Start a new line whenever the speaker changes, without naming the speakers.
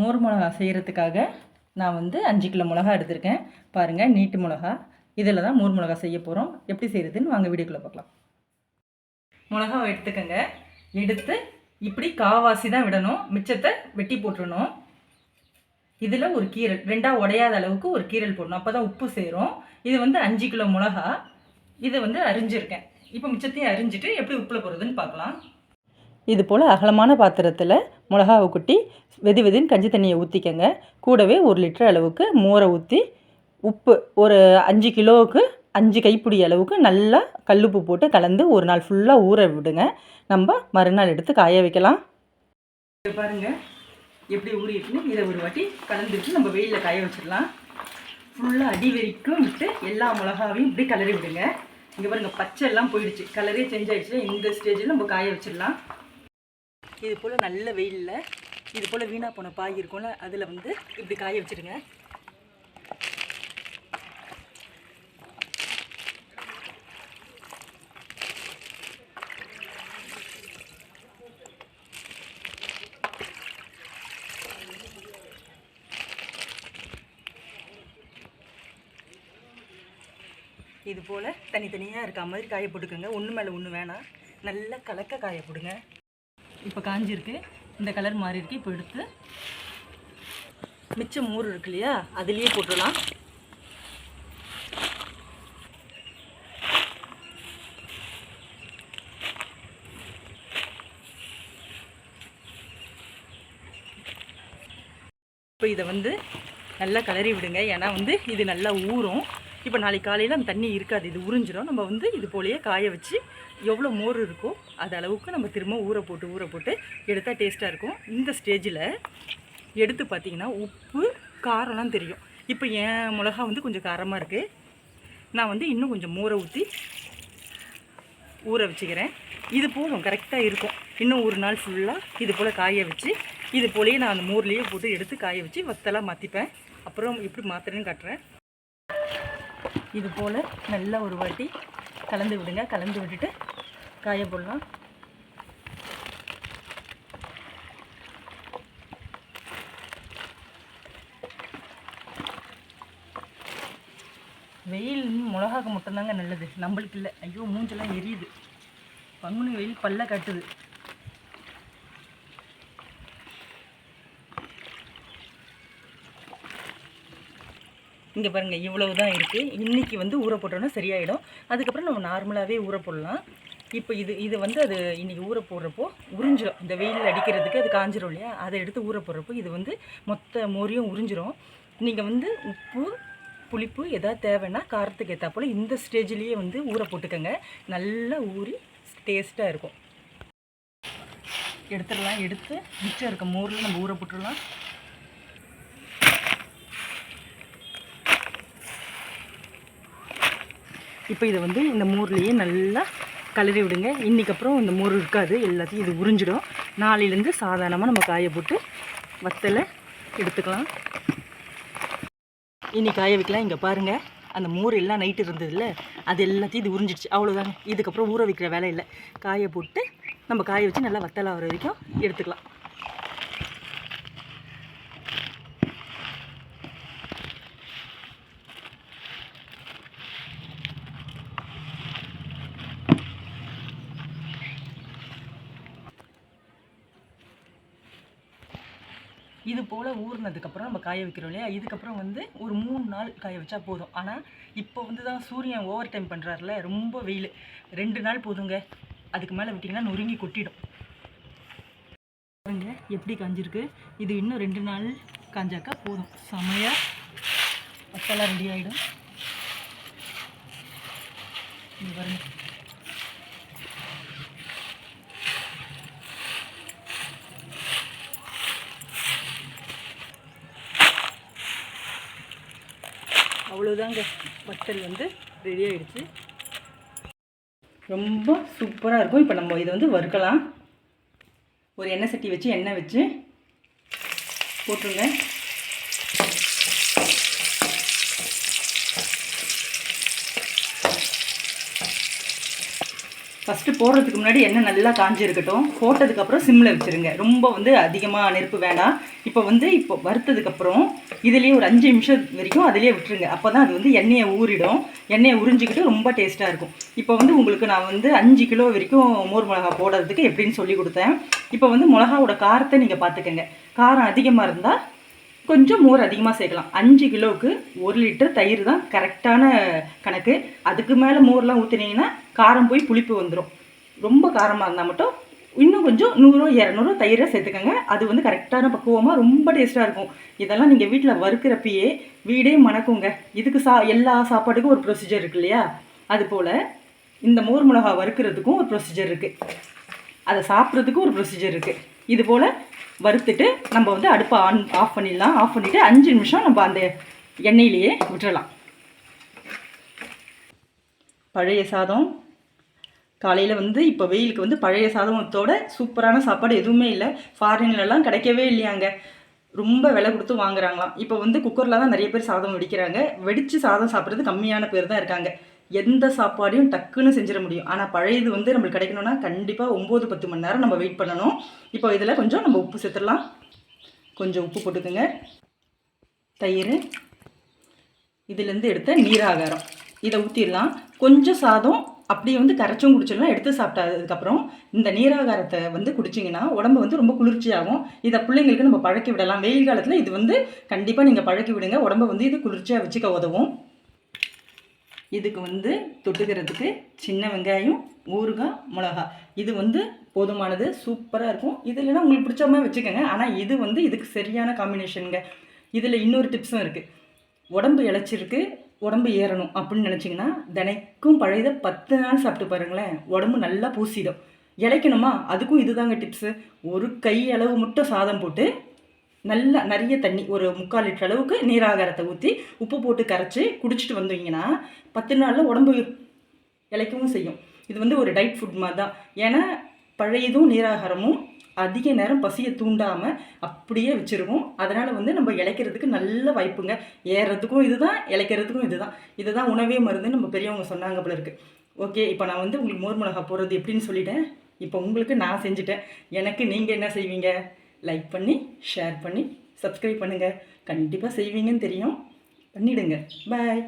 மோர் மிளகா செய்கிறதுக்காக நான் வந்து அஞ்சு கிலோ மிளகா எடுத்திருக்கேன். பாருங்கள் நீட்டு மிளகா. இதில் தான் மோர் மிளகா செய்ய போகிறோம் எப்படி செய்கிறதுன்னு வாங்க வீடியோக்குள்ளே பார்க்கலாம். மிளகாவை எடுத்துக்கோங்க. எடுத்து இப்படி காவாசி தான் விடணும். மிச்சத்தை வெட்டி போட்டுறணும். இதில் ஒரு கீரல் ரெண்டாக உடையாத அளவுக்கு ஒரு கீரல் போடணும். அப்போ தான் உப்பு சேரும். இது வந்து அஞ்சு கிலோ மிளகா. இதை வந்து அரிஞ்சிருக்கேன். இப்போ மிச்சத்தையும் அரிஞ்சிட்டு எப்படி உப்பில் போடுறதுன்னு பார்க்கலாம். இது போல் அகலமான பாத்திரத்தில் மிளகாவை கொட்டி வெது வெதுன்னு கஞ்சி தண்ணியை ஊற்றிக்கங்க கூடவே ஒரு லிட்டர் அளவுக்கு மோரை ஊற்றி உப்பு ஒரு அஞ்சு கிலோவுக்கு அஞ்சு கைப்பிடி அளவுக்கு நல்லா கல்லுப்பு போட்டு கலந்து ஒரு நாள் ஃபுல்லாக ஊற விடுங்க. நம்ம மறுநாள் எடுத்து காய வைக்கலாம். பாருங்கள் எப்படி ஊறிட்டுன்னு இதை ஒரு வாட்டி கலந்துட்டு நம்ம வெயிலில் காய வச்சிடலாம். ஃபுல்லாக அடி வரைக்கும் விட்டு எல்லா மிளகாவையும் இப்படி கலரி விடுங்க. இங்கே பாருங்கள் பச்சை எல்லாம் போயிடுச்சு. கலரே சேஞ்ச் ஆயிடுச்சு இந்த ஸ்டேஜில் நம்ம காய வச்சிடலாம். இது போல் நல்ல வெயிலில் இது போல் வீணாக போன பாய் இருக்கும்ல அதில் வந்து இப்படி காய வச்சுருங்க இது போல் தனித்தனியாக இருக்க மாதிரி காய போட்டுக்கோங்க. ஒன்று மேலே ஒன்று வேணாம். நல்லா கலக்க காய போடுங்க. இப்போ காஞ்சிருக்கு. இந்த கலர் மாறி இருக்கு. இப்போ எடுத்து மிச்சம் மோர் இருக்கு இல்லையா? அதுலேயே போட்டுடலாம். இப்போ இதை வந்து நல்லா கலறி விடுங்க. ஏன்னா வந்து இது நல்லா ஊறும். இப்போ நாளைக்கு காலையில் அந்த தண்ணி இருக்காது இது உறிஞ்சிடும் நம்ம வந்து இது போலயே காய வச்சு எவ்வளோ மோர் இருக்கோ அது அளவுக்கு நம்ம திரும்ப ஊற போட்டு ஊற போட்டு எடுத்தால் டேஸ்ட்டாக இருக்கும். இந்த ஸ்டேஜில் எடுத்து பார்த்தீங்கன்னா உப்பு காரம்லாம் தெரியும். இப்போ என் மிளகா வந்து கொஞ்சம் காரமாக இருக்குது நான் வந்து இன்னும் கொஞ்சம் மோரை ஊற்றி ஊற வச்சுக்கிறேன். இது போதும் கரெக்டாக இருக்கும். இன்னும் ஒரு நாள் ஃபுல்லாக இது போல் காய வச்சு இது போலேயே நான் அந்த மோர்லேயே போட்டு எடுத்து காய வச்சு வத்தலாக மாற்றிப்பேன் அப்புறம் எப்படி மாற்றுறேன்னு காட்டுறேன். இது போல் நல்லா ஒரு வாட்டி கலந்து விடுங்க. கலந்து விட்டுட்டு காய போடலாம். வெயில் மிளகாக்கு மட்டும்தாங்க நல்லது. நம்மளுக்கு இல்லை. ஐயோ மூஞ்செல்லாம் எரியுது. பங்குனி வெயில் பல்ல கட்டுது. இங்கே பாருங்கள் இவ்வளவு தான் இருக்குது இன்றைக்கி வந்து ஊற போட்டோன்னா சரியாயிடும். அதுக்கப்புறம் நம்ம நார்மலாகவே ஊற போடலாம். இப்போ இது இது வந்து அது இன்றைக்கி ஊற போடுறப்போ உறிஞ்சிரும். இந்த வெயில் அடிக்கிறதுக்கு அது காஞ்சிரும் இல்லையா? அதை எடுத்து ஊற போடுறப்போ இது வந்து மொத்த மோரியும் உறிஞ்சிரும். நீங்கள் வந்து உப்பு புளிப்பு எதாவது தேவைன்னா காரத்துக்கு ஏற்றா போல் இந்த ஸ்டேஜ்லேயே வந்து ஊற போட்டுக்கோங்க. நல்லா ஊறி டேஸ்ட்டாக இருக்கும். எடுத்துடலாம் எடுத்து மிச்சம் இருக்க மோரில் நம்ம ஊற போட்டுடலாம். இப்போ இதை வந்து இந்த மோர்லேயே நல்லா கலரி விடுங்க. இன்றைக்கி அப்புறம் இந்த மோர் இருக்காது. எல்லாத்தையும் இது உறிஞ்சிடும். நாளையிலேருந்து சாதாரணமாக நம்ம காய போட்டு வத்தலை எடுத்துக்கலாம். இன்றைக்கி காய வைக்கலாம். இங்கே பாருங்கள் அந்த மோர் எல்லாம் நைட்டு இருந்ததுல அது எல்லாத்தையும் இது உறிஞ்சிடுச்சு. அவ்வளோதாங்க இதுக்கப்புறம் ஊற வைக்கிற வேலை இல்லை. காய போட்டு நம்ம காய வச்சு நல்லா வத்தலை ஆகிற வரைக்கும் எடுத்துக்கலாம். இது போல் ஊறினதுக்கப்புறம் நம்ம காய வைக்கிறோம் இல்லையா? இதுக்கப்புறம் வந்து ஒரு மூணு நாள் காய வச்சா போதும். ஆனால் இப்போ வந்து தான் சூரியன் ஓவர் டைம் பண்ணுறாருல ரொம்ப வெயில். ரெண்டு நாள் போதுங்க. அதுக்கு மேலே விட்டிங்கன்னா நொறுங்கி கொட்டிடும். பாருங்க எப்படி காஞ்சிருக்கு. இது இன்னும் ரெண்டு நாள் காஞ்சாக்கா போதும். செமையாக மசாலா ரெடி ஆகிடும் இங்க பாருங்க. அவ்வளோதாங்க வத்தல் வந்து ரெடி ஆகிடுச்சு ரொம்ப சூப்பராக இருக்கும். இப்போ நம்ம இதை வந்து வறுக்கலாம். ஒரு எண்ணெய் சட்டி வச்சு எண்ணெய் வச்சு போட்டுருங்க. ஃபஸ்ட்டு போடுறதுக்கு முன்னாடி எண்ணெய் நல்லா காஞ்சி இருக்கட்டும் போட்டதுக்கப்புறம் சிம்மில் வச்சுருங்க. ரொம்ப வந்து அதிகமாக நெருப்பு வேண்டாம் இப்போ வந்து இப்போ வறுத்ததுக்கப்புறம் இதுலேயே ஒரு அஞ்சு நிமிஷம் வரைக்கும் அதிலே விட்டுருங்க. அப்போ தான் அது வந்து எண்ணெயை ஊறிடும். எண்ணெயை உறிஞ்சிக்கிட்டு ரொம்ப டேஸ்ட்டாக இருக்கும். இப்போ வந்து உங்களுக்கு நான் வந்து அஞ்சு கிலோ வரைக்கும் மோர் மிளகா போடுறதுக்கு எப்படின்னு சொல்லி கொடுத்தேன். இப்போ வந்து மிளகாவோட காரத்தை நீங்கள் பார்த்துக்கங்க. காரம் அதிகமாக இருந்தால் கொஞ்சம் மோர் அதிகமாக சேர்க்கலாம். அஞ்சு கிலோவுக்கு ஒரு லிட்டர் தயிர் தான் கரெக்டான கணக்கு. அதுக்கு மேலே மோர்லாம் ஊற்றுனீங்கன்னா காரம் போய் புளிப்பு வந்துடும் ரொம்ப காரமாக இருந்தால் மட்டும் இன்னும் கொஞ்சம் நூறோ இரநூறோ தயிரை சேர்த்துக்கோங்க. அது வந்து கரெக்டான பக்குவமாக ரொம்ப டேஸ்ட்டாக இருக்கும். இதெல்லாம் நீங்கள் வீட்டில் வறுக்கிறப்பயே வீடே மணக்குங்க. இதுக்கு சா எல்லா சாப்பாட்டுக்கும் ஒரு ப்ரொசீஜர் இருக்கு இல்லையா? அதுபோல் இந்த மோர் மிளகா வறுக்கிறதுக்கும் ஒரு ப்ரொசீஜர் இருக்குது அதை சாப்பிட்றதுக்கும் ஒரு ப்ரொசீஜர் இருக்குது இது போல் வறுத்துட்டு நம்ம வந்து அடுப்பை ஆன் ஆஃப் பண்ணிடலாம். ஆஃப் பண்ணிவிட்டு அஞ்சு நிமிஷம் நம்ம அந்த எண்ணெயிலேயே விட்டுறலாம். பழைய சாதம். காலையில் வந்து இப்போ வெயிலுக்கு வந்து பழைய சாதத்தோட சூப்பரான சாப்பாடு எதுவுமே இல்லை. ஃபாரின்லலாம் கிடைக்கவே இல்லையாங்க. ரொம்ப விலை கொடுத்து வாங்குறாங்களாம். இப்போ வந்து குக்கரில் தான் நிறைய பேர் சாதம் வெடிக்கிறாங்க. வெடித்து சாதம் சாப்பிட்றது கம்மியான பேர் தான் இருக்காங்க. எந்த சாப்பாடையும் டக்குன்னு செஞ்சிட முடியும். ஆனால் பழையது வந்து நம்மளுக்கு கிடைக்கணும்னா கண்டிப்பாக ஒம்பது பத்து மணி நேரம் நம்ம வெயிட் பண்ணணும். இப்போ இதில் கொஞ்சம் நம்ம உப்பு சேர்த்துடலாம். கொஞ்சம் உப்பு போட்டுக்கோங்க. தயிர். இதுலேருந்து எடுத்த நீராகாரம். இதை ஊற்றிடலாம் கொஞ்சம் சாதம் அப்படியே வந்து கரைச்சும் குடிச்சிடலாம். எடுத்து சாப்பிட்டதுக்கப்புறம் இந்த நீராகாரத்தை வந்து குடிச்சிங்கன்னா உடம்பு வந்து ரொம்ப குளிர்ச்சியாகும். இதை பிள்ளைங்களுக்கு நம்ம பழக்கி விடலாம். வெயில் காலத்தில் இது வந்து கண்டிப்பாக நீங்கள் பழக்கி விடுங்க. உடம்பை வந்து இது குளிர்ச்சியாக வச்சுக்க உதவும். இதுக்கு வந்து தொட்டுக்கிறதுக்கு சின்ன வெங்காயம் ஊறுகாய் மிளகா இது வந்து போதுமானது சூப்பராக இருக்கும். இது இல்லைன்னா உங்களுக்கு பிடிச்ச மாதிரி வச்சுக்கோங்க. ஆனால் இது வந்து இதுக்கு சரியான காம்பினேஷனுங்க இதில் இன்னொரு டிப்ஸும் இருக்குது உடம்பு இழைச்சிருக்கு உடம்பு ஏறணும் அப்படின்னு நினச்சிங்கன்னா தினைக்கும் பழையதை பத்து நாள் சாப்பிட்டு பாருங்களேன். உடம்பு நல்லா பூசிடும். இழைக்கணுமா? அதுக்கும் இதுதாங்க டிப்ஸு ஒரு கை அளவு மட்டும் சாதம் போட்டு நல்லா நிறைய தண்ணி ஒரு முக்கால் லிட்டர் அளவுக்கு நீராகாரத்தை ஊற்றி உப்பு போட்டு கரைச்சி குடிச்சிட்டு வந்தீங்கன்னா பத்து நாளில் உடம்பு இழைக்கவும் செய்யும். இது வந்து ஒரு டைட் ஃபுட் மாதிரி தான் ஏன்னா பழையதும் நீராகாரமும் அதிக நேரம் பசியை தூண்டாமல் அப்படியே வச்சுருவோம். அதனால் வந்து நம்ம இழைக்கிறதுக்கு நல்ல வாய்ப்புங்க. ஏறுறதுக்கும் இதுதான் இழைக்கிறதுக்கும் இதுதான். இதுதான் உணவே மருந்து நம்ம பெரியவங்க சொன்னாங்க போல இருக்குது ஓகே இப்போ நான் வந்து உங்களுக்கு மோர் மிளகா போடுறது எப்படின்னு சொல்லிட்டேன். இப்போ உங்களுக்கு நான் செஞ்சுட்டேன். எனக்கு நீங்கள் என்ன செய்வீங்க? லைக் பண்ணி ஷேர் பண்ணி சப்ஸ்கிரைப் பண்ணுங்கள் கண்டிப்பாக செய்வீங்கன்னு தெரியும். பண்ணிவிடுங்க பாய்